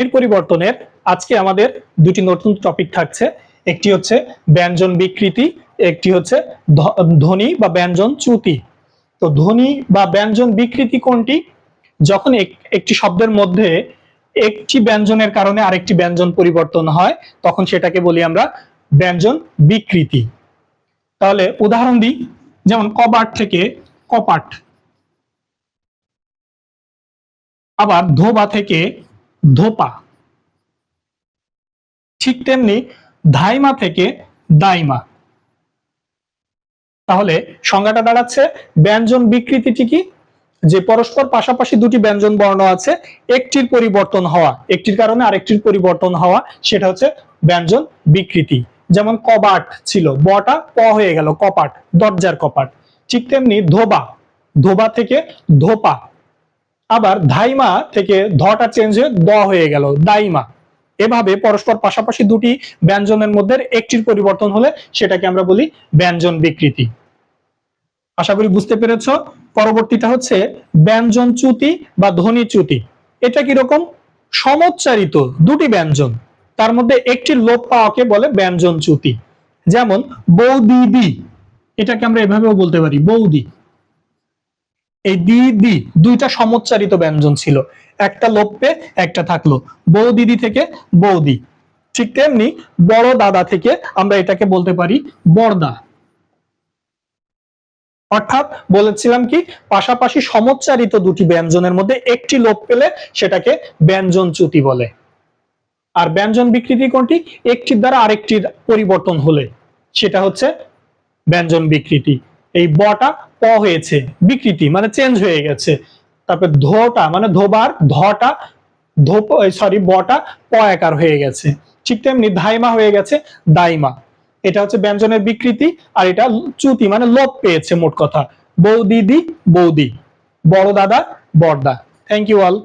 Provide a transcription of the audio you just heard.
এর পরিবর্তনের আজকে আমাদের দুটি নতুন টপিক থাকছে। একটি হচ্ছে ব্যঞ্জন বিকৃতি, একটি হচ্ছে ধ্বনি বা ব্যঞ্জন চ্যুতি। তো ধ্বনি বা ব্যঞ্জন বিকৃতি কোনটি? যখন একটি শব্দের মধ্যে একটি ব্যঞ্জনের কারণে আরেকটি ব্যঞ্জন পরিবর্তন হয়, তখন সেটাকে বলি আমরা ব্যঞ্জন বিকৃতি। তাহলে উদাহরণ দিই, যেমন কবাট থেকে কপাট। আবার ধোবা থেকে ধোপা। ঠিক তেমনি ধাইমা থেকে দাইমা। তাহলে সংজ্ঞাটা দাঁড়াচ্ছে, ব্যঞ্জন বিকৃতিটি কি? যে পরস্পর পাশাপাশি দুটি ব্যঞ্জন বর্ণ আছে, একটির পরিবর্তন হওয়া, একটির কারণে আরেকটির পরিবর্তন হওয়া, সেটা হচ্ছে ব্যঞ্জন বিকৃতি। যেমন কবাট ছিল, বটা প হয়ে গেল, কপাট, দরজার কপাট। ঠিক তেমনি ধোবা ধোবা থেকে ধোপা আবার ধাইমা থেকে ধটা চেঞ্জ হয়ে দ হয়ে গেল, দাইমা। এভাবে পরস্পর পাশাপাশি দুটি ব্যঞ্জনের মধ্যে একটির পরিবর্তন হলে সেটাকে আমরা বলি ব্যঞ্জন বিকৃতি। আশা করি বুঝতে পেরেছ? পরবর্তীটা হচ্ছে ব্যঞ্জন চ্যুতি বা ধ্বনি চ্যুতি। এটা কীরকম? সমচ্চারিত দুটি ব্যঞ্জন। তার মধ্যে একটি লোপ পাওয়াকে বলে ব্যঞ্জন চ্যুতি। যেমন বৌদিদি। এটাকে আমরা এভাবেও বলতে পারি, বৌদি। এই দি দুইটা সমচ্চারিত ব্যঞ্জন ছিল। একটা লোপে, একটা থাকল। বৌ দিদি থেকে বৌদি। ঠিক তেমনি বড় দাদা থেকে আমরা এটাকে বলতে পারি বড়দা। অর্থাৎ বলেছিলাম কি, পাশাপাশি সমচ্চারিত দুটি ব্যঞ্জনের মধ্যে একটি লোপ পেলে সেটাকে ব্যঞ্জন চ্যুতি বলে। আর ব্যঞ্জন বিকৃতি কোনটি? একটির দ্বারা আরেকটির পরিবর্তন হলে। সেটা হচ্ছে ব্যঞ্জন বিকৃতি। এই বটা প হয়েছে, বিকৃতি মানে চেঞ্জ হয়ে গেছে। তারপর ধোটা মানে ধোবার, ধটা, ধোপ সরি বটা, প একার হয়ে গেছে। ঠিক তেমনি ধাইমা হয়ে গেছে, দাইমা। এটা হচ্ছে ব্যঞ্জনের বিকৃতি আর এটা চ্যুতি মানে লোপ পেয়েছে, মোট কথা। বৌদিদি, বৌদি। বড় দাদা, বড়দা। Thank you all